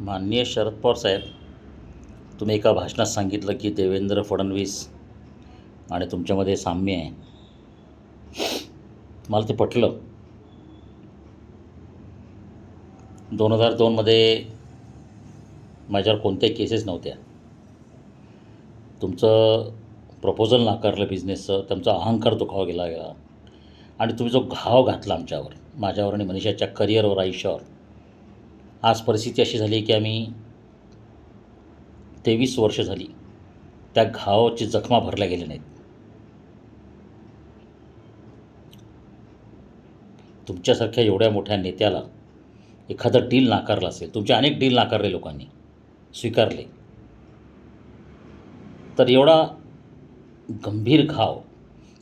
माननीय शरद पवार साहेब तुम्ही एका भाषणात सांगितलं की देवेंद्र फडणवीस आणि तुमच्यामध्ये साम्य आहे. मला ते पटलं. दोन हजार दोनमध्ये माझ्यावर कोणत्याही केसेस नव्हत्या. तुमचं प्रपोजल नाकारलं बिझनेसचं तुमचा अहंकार दुखावा गेला गेला. आणि तुम्ही जो घाव घातला आमच्यावर माझ्यावर आणि मनीषाच्या करिअरवर आयुष्यावर आज परिस्थिती अशी झाली की आम्ही तेवीस वर्ष झाली त्या घावाची जखमा भरल्या गेल्या नाहीत. तुमच्यासारख्या एवढ्या मोठ्या नेत्याला एखादं डील नाकारलं असेल तुमचे अनेक डील नाकारले लोकांनी स्वीकारले तर एवढा गंभीर घाव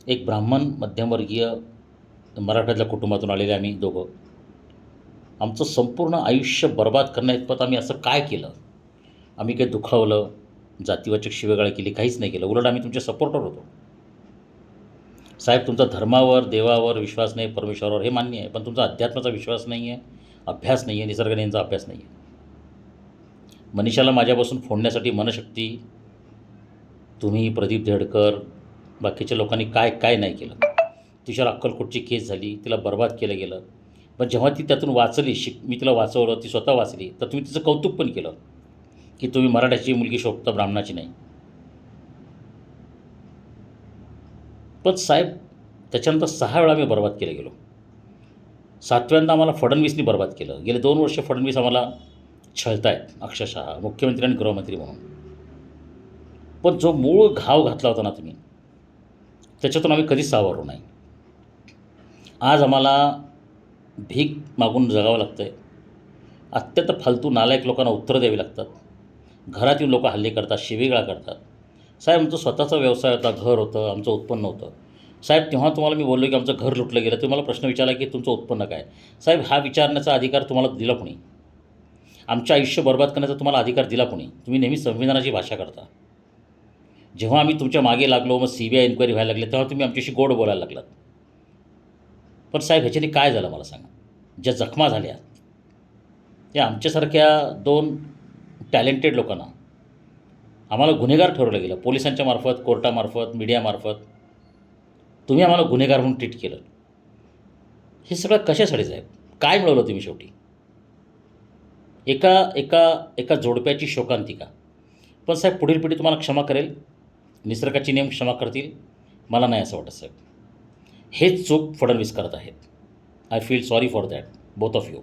एक ब्राह्मण मध्यमवर्गीय मराठ्यातल्या कुटुंबातून आलेले आम्ही दोघं आमचं संपूर्ण आयुष्य बर्बाद करण्याइतपत आम्ही असं काय केलं? आम्ही काही दुखावलं जातीवाचक शिवेगाळ केली काहीच नाही केलं. उलट आम्ही तुमचे सपोर्टर होतो. साहेब तुमचा धर्मावर देवावर विश्वास नाही परमेश्वरावर हे मान्य आहे. पण तुमचा अध्यात्माचा विश्वास नाही आहे अभ्यास नाही आहे निसर्गनेंचा अभ्यास नाही आहे मनीषाला माझ्यापासून फोडण्यासाठी मनशक्ती तुम्ही प्रदीप धेडकर बाकीच्या लोकांनी काय काय नाही केलं. तिच्यावर अक्कलकोटची केस झाली तिला बर्बाद केलं गेलं. पण जेव्हा ती त्यातून वाचली शिक मी तिला वाचवलं ती स्वतः वाचली तर तुम्ही तिचं कौतुक पण केलं की तुम्ही मराठ्याची मुलगी शोभता ब्राह्मणाची नाही. पण साहेब त्याच्यानंतर सहा वेळा मी बर्बाद केलं गेलो. सातव्यांदा आम्हाला फडणवीसनी बर्बाद केलं. गेले दोन वर्ष फडणवीस आम्हाला छळतायत अक्षरशः मुख्यमंत्री आणि गृहमंत्री म्हणून. पण जो मूळ घाव घातला होता ना तुम्ही त्याच्यातून आम्ही कधीच सावरलो नाही. आज आम्हाला भीक मागून जगावं लागतं आहे अत्यंत फालतू नालायक लोकांना उत्तरं द्यावी लागतात. घरातील लोक हल्ले करतात शिवीगाळा करतात. साहेब आमचं स्वतःचा व्यवसाय होता घर होतं आमचं उत्पन्न होतं. साहेब तेव्हा तुम्हाला मी बोललो की आमचं घर लुटलं गेलं. तुम्ही मला प्रश्न विचारला की तुमचं उत्पन्न काय? साहेब हा विचारण्याचा अधिकार तुम्हाला दिला कोणी? आमचं आयुष्य बर्बाद करण्याचा तुम्हाला अधिकार दिला कोणी? तुम्ही नेहमी संविधानाची भाषा करता. जेव्हा आम्ही तुमच्या मागे लागलो मग सी बी आय इन्क्वायरी व्हायला लागली तेव्हा तुम्ही आमच्याशी गोड बोलायला लागलात. पण साहेब ह्याच्याने काय झालं मला सांगा? ज्या जखमा झाल्या या आमच्यासारख्या दोन टॅलेंटेड लोकांना आम्हाला गुन्हेगार ठरवलं गेलं पोलिसांच्या मार्फत कोर्टामार्फत मीडियामार्फत. तुम्ही आम्हाला गुन्हेगार म्हणून ट्रीट केलं. हे सगळं कशासाठी साहेब? काय मिळवलं तुम्ही शेवटी? एका एका एका जोडप्याची शोकांतिका पण साहेब पुढील पिढी तुम्हाला क्षमा करेल निसर्गाचे नियम क्षमा करतील. मला नाही असं वाटत साहेब. हेच चूक फडणवीस करत आहेत. I feel sorry for that both of you